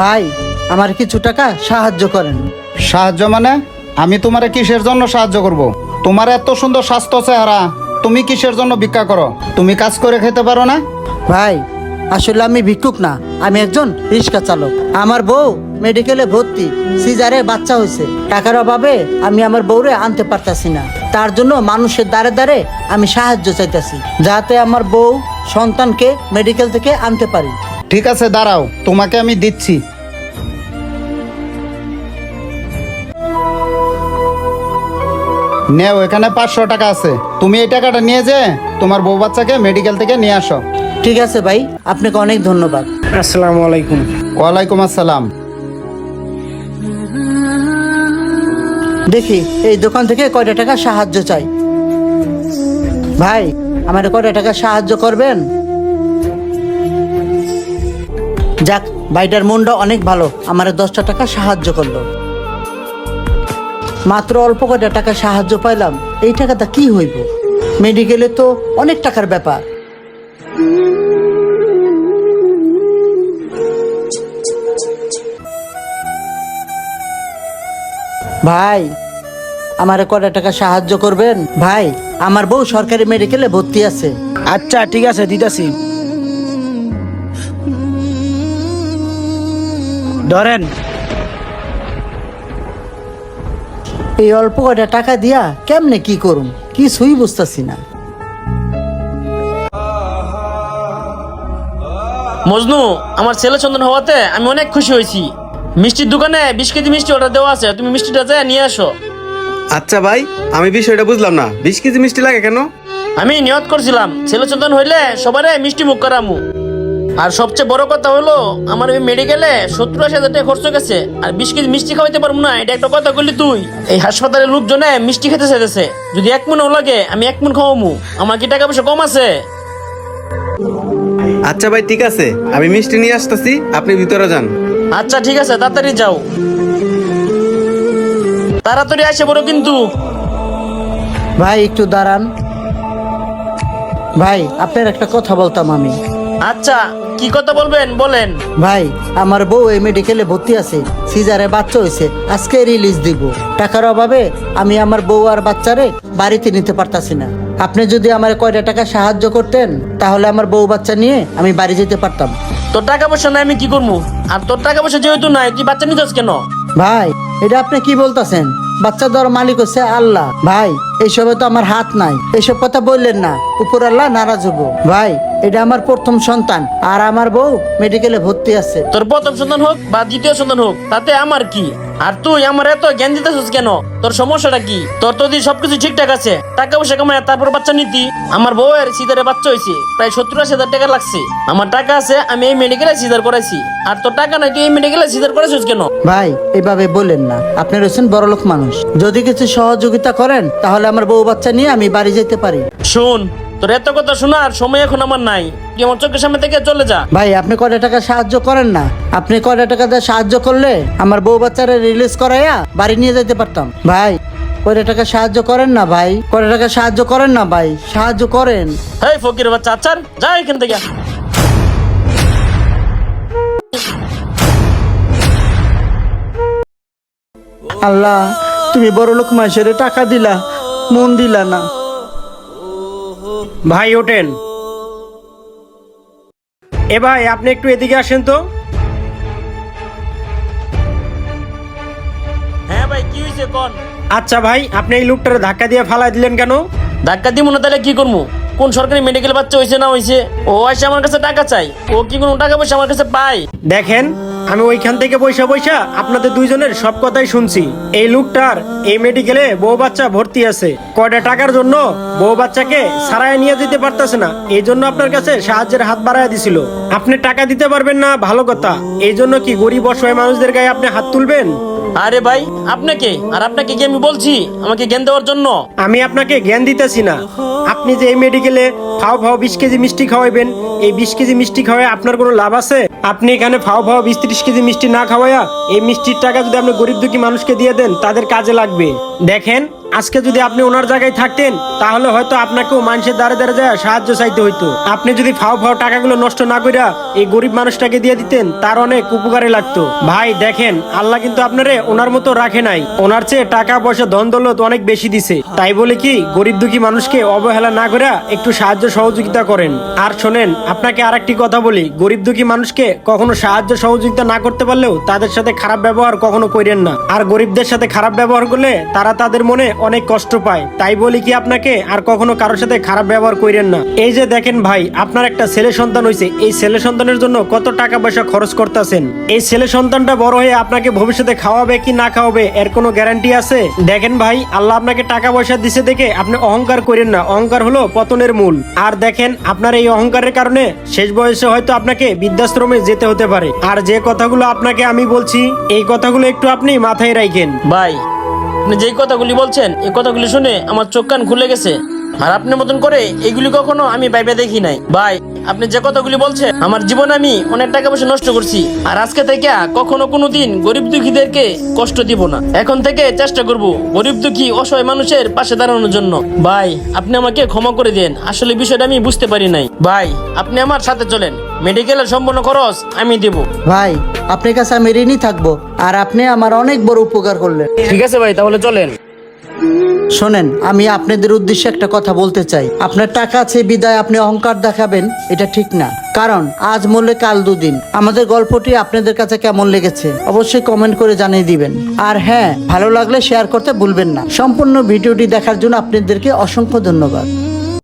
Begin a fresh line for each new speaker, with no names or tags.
ভাই আমার কিছু টাকা সাহায্য করেন।
সাহায্য মানে? আমি তোমারে কিসের জন্য সাহায্য করব। তোমার এত সুন্দর স্বাস্থ্য চেহারা তুমি কিসের জন্য ভিক্ষা করো? তুমি কাজ করে খেতে পারো না?
ভাই আসলে আমি ভিক্ষুক না আমি একজন রিক্সা চালক। আমার বউ মেডিকেলে ভর্তি সিজারে বাচ্চা হয়েছে। টাকার অভাবে আমি আমার বউরে আনতে পারতাছি না। তার জন্য মানুষের দ্বারে দ্বারে আমি সাহায্য চাইতেছি যাতে আমার বউ সন্তানকে মেডিকেল থেকে আনতে পারি।
ঠিক আছে দাঁড়াও তোমাকে আমি দিচ্ছি। নেও এখানে পাঁচশো টাকা আছে। তুমি এই টাকাটা নিয়ে যে তোমার বউ বাচ্চাকে মেডিকেল থেকে নিয়ে আসো।
ঠিক আছে ভাই আপনাকে অনেক ধন্যবাদ।
আসসালামু আলাইকুম।
ওয়ালাইকুম আসসালাম।
দেখি এই দোকান থেকে কয়টা টাকা সাহায্য চাই? ভাই আমার কয়টা টাকা সাহায্য করবেন? যাক ভাইটার মনটা অনেক ভালো। আমার দশটা টাকা সাহায্য করল। মাত্র অল্প কয়টা টাকা সাহায্য পাইলাম, এই টাকাটা কি হইব? মেডিকেলে তো অনেক টাকার ব্যাপার। ভাই, আমারে কয়টা টাকা সাহায্য করবেন? ভাই, আমার বউ সরকারি মেডিকেলে ভর্তি আছে।
আচ্ছা ঠিক আছে, দিতাছি। ধরেন।
এই অল্প কয়টা টাকা দিয়া কেমনে কি করুম? কিছুই বুঝতেছি না।
মজনু আমার ছেলে চন্দন হওয়াতে আমি অনেক খুশি হয়েছি। মিষ্টির দোকানে বিশ কেজি মিষ্টি অর্ডার দেওয়া আছে তুমি মিষ্টিটা যায় নিয়ে আসো।
আচ্ছা ভাই আমি বিষয়টা বুঝলাম না। বিশ কেজি মিষ্টি লাগে কেন?
আমি নিয়ত করছিলাম ছেলে চন্দন হইলে সবারে মিষ্টি মুখ করামু। আর সবচেয়ে বড় কথা হলো আমার ওই মেডিকেলে সত্তর আশি হাজার টাকা খরচ গেছে। আর বিশ কেজি মিষ্টি খাওয়াইতে পারব না এটা একটা কথা বললি তুই। এই হাসপাতালের লোকজনে মিষ্টি খেতে চাইতেছে। যদি এক মনও লাগে আমি এক মন খাওয়ামু। আমার কি টাকা পয়সা কম আছে?
আচ্ছা ভাই ঠিক আছে। আমি মিষ্টি নিয়ে আসতেছি আপনি ভিতরে যান।
আচ্ছা ঠিক আছে তাড়াতাড়ি যাও। তাড়াতাড়ি আসে বড় কিন্তু।
ভাই একটু দাঁড়ান। ভাই আপনার একটা কথা বলতাম আমি।
আচ্ছা কি কথা বলবেন? বলেন।
ভাই আমার বউ এই মেডিকেলে ভর্তি আছে সিজারে বাচ্চা হয়েছে আজকে রিলিজ দিব। টাকার অভাবে আমি আমার বউ আর বাচ্চারে বাড়িতে নিতে পারতাছি না। আপনি যদি আমার কয়টা টাকা সাহায্য করতেন তাহলে আমার বউ বাচ্চা নিয়ে আমি বাড়ি যেতে পারতাম।
তোর টাকা পয়সা নাই আমি কি করব? আর তোর টাকা পয়সা যেহেতু নাই তুই বাচ্চা নিতে কেন?
ভাই এটা আপনি কি বলতেছেন? বাচ্চা দেওয়ার মালিক হচ্ছে আল্লাহ। ভাই এইসবে তো আমার হাত নাই। এসব কথা বললেন না। উপর আল্লাহ নারাজ হব। ভাই এটা আমার প্রথম সন্তান। আর আমার বউ মেডিকেলে ভর্তি আছে।
তোর প্রথম সন্তান হোক বা দ্বিতীয় সন্তান হোক তাতে আমার কি? আর তুই আমার এত জ্ঞান দিতেছিস কেন? তোর সমস্যাটা কি? তোর তো দিয়ে সবকিছু ঠিকঠাক আছে। টাকা পয়সা কামায় তারপর বাচ্চা নিতি। আমার বউয়ের সিজারে বাচ্চা হয়েছে প্রায় সত্তর আশি হাজার টাকা লাগছে। আমার টাকা আছে আমি এই মেডিকেলে সিজার করাইছি। আর তোর টাকা নাই তুই এই মেডিকেলে সিজার করাইছিস কেন?
ভাই এভাবে বলেন না। আপনি রয়েছেন বড়লোক মানুষ। যদি কিছু সহযোগিতা করেন তাহলে আমার বউ বাচ্চা নিয়ে আমি বাড়ি যেতে পারি।
শোন তোর এত কথা শোনার সময় এখন আমার নাই। তুই আমার চোখের সামনে থেকে চলে যা।
ভাই আপনি কয়টা টাকা সাহায্য করেন না? আপনি কয়টা টাকা দিয়ে সাহায্য করলে আমার বউ বাচ্চারা রিলিজ করাইয়া বাড়ি নিয়ে যেতে পারতাম? ভাই কয়টা টাকা সাহায্য করেন না ভাই? কয়টা টাকা সাহায্য করেন না ভাই? সাহায্য করেন।
হেই ফকির বাচ্চা আচ্ছা যা এখান থেকে।
আল্লাহ তুমি বড় লোক মাসের টাকা দিলা মন দিলা না।
ভাই ওঠেন। এ ভাই আপনি একটু এদিকে আসেন তো।
হ্যাঁ ভাই কি হয়েছে কোন?
আচ্ছা ভাই আপনি এই লোকটারে ধাক্কা দিয়ে ফালাই দিলেন কেন?
ধাক্কা দিব না তাহলে কি করব কোন সরকারি মেডিকেল বাচ্চা হয়েছে না হয়েছে ও এসে আমার কাছে টাকা চাই। ও কি কোনো টাকা পয়সা আমার কাছে পায়?
দেখেন আমি ওইখান থেকে পয়সা পয়সা আপনাদের দুইজনের সব কথাই শুনছি। এই লোকটার এই মেডিকেলে বউ বাচ্চা ভর্তি আছে। কয়টা টাকার জন্য বউ বাচ্চাকে সারায় নিয়ে যেতে পারতেছে না। এই জন্য আপনার কাছে সাহায্যের হাত বাড়ায় দিছিল। আপনি টাকা দিতে পারবেন না ভালো কথা। এই জন্য কি গরিব অসহায় মানুষদের গায়ে আপনি হাত তুলবেন?
আরে ভাই আপনাকে আর আপনাকে কি আমি বলছি? আমাকে জ্ঞান দেওয়ার জন্য?
আমি আপনাকে জ্ঞান দিতেছি না। আপনি যে এই মেডিকেলে ফাও ফাও বিশ কেজি মিষ্টি খাওয়াইবেন এই বিশ কেজি মিষ্টি খাওয়ায় আপনার কোনো লাভ আছে? আপনি এখানে ফাও ফাও বিশ ত্রিশ কেজি মিষ্টি না খাওয়াইয়া এই মিষ্টির টাকা যদি আপনি গরিব দুঃখী মানুষকে দিয়ে দেন, তাদের কাজে লাগবে। দেখেন আজকে যদি আপনি ওনার জায়গায় থাকতেন, তাহলে হয়তো আপনাকেও মানুষের দ্বারে দ্বারে যায় সাহায্য চাইতে হইতো। আপনি যদি ফাও ফাও টাকাগুলো নষ্ট না কইরা এই গরিব মানুষটাকে দিয়ে দিতেন, তার অনেক উপকারে লাগতো। ভাই, দেখেন, আল্লাহ কিন্তু আপনারে ওনার মতো রাখে নাই। ওনার চেয়ে টাকা পয়সা ধন দৌলত অনেক বেশি দিছে। তাই বলে কি, গরিব দুঃখী মানুষকে অবহেলা না করে একটু সাহায্য সহযোগিতা করেন। আর শোনেন, আপনাকে আর একটি কথা বলি, গরিব দুঃখী মানুষকে কখনো সাহায্য সহযোগিতা না করতে পারলেও তাদের সাথে খারাপ ব্যবহার কখনো করেন না। আর গরিবদের সাথে খারাপ ব্যবহার করলে তারা তাদের মনে অনেক কষ্ট পায় তাই বলি কি আপনাকে, আর কখনো কারোর সাথে খারাপ ব্যবহার করেন না। এই যে দেখেন ভাই, আপনার একটা ছেলে সন্তান হয়েছে এই ছেলে সন্তানের জন্য কত টাকা পয়সা খরচ করতেছেন? এই ছেলে সন্তানটা বড় হয়ে আপনাকে ভবিষ্যতে খাওয়াবে কি না খাওয়াবে, এর কোনো গ্যারান্টি আছে? দেখেন ভাই, আল্লাহ আপনাকে টাকা পয়সা দিছে দেখে আপনি অহংকার করেন না। অহংকার হলো পতনের মূল। আর দেখেন, আপনার এই অহংকারের কারণে শেষ বয়সে হয়তো আপনাকে বৃদ্ধাশ্রমে যেতে হতে পারে। আর যে কথাগুলো আপনাকে আমি বলছি, এই কথাগুলো একটু আপনি মাথায় রাখেন।
ভাই আপনি যেই কথাগুলি বলছেন এই কথাগুলি শুনে আমার চোখ কান খুলে গেছে। আর আপনার মতন করে এগুলি কখনো আমি ভাইবে দেখি নাই। ভাই, আপনি যে কথাগুলি বলছেন, আমার জীবনে আমি অনেক টাকা পয়সা নষ্ট করছি। আর আজকে থেকে কখনো কোনো দিন গরিব দুঃখীদেরকে কষ্ট দিব না। এখন থেকে চেষ্টা করব গরিব দুঃখী, অসহায় মানুষের পাশে দাঁড়ানোর জন্য। ভাই, আপনি আমাকে ক্ষমা করে দেন। আসলে বিষয়টা আমি বুঝতে পারি নাই। ভাই, আপনি আমার সাথে চলেন। মেডিকেলের সম্পূর্ণ খরচ আমি দেব।
ভাই আপনার কাছে আমি ঋণই থাকব আর আপনি আমার অনেক বড় উপকার করলেন।
ঠিক আছে ভাই তাহলে চলেন।
শোনেন আমি আপনাদের উদ্দেশ্যে একটা কথা বলতে চাই। আপনার টাকা আছে বিদায় আপনি অহংকার দেখাবেন এটা ঠিক না। কারণ আজ মরলে কাল দুদিন। আমাদের গল্পটি আপনাদের কাছে কেমন লেগেছে অবশ্যই কমেন্ট করে জানিয়ে দিবেন। আর হ্যাঁ ভালো লাগলে শেয়ার করতে ভুলবেন না। সম্পূর্ণ ভিডিওটি দেখার জন্য আপনাদেরকে অসংখ্য ধন্যবাদ।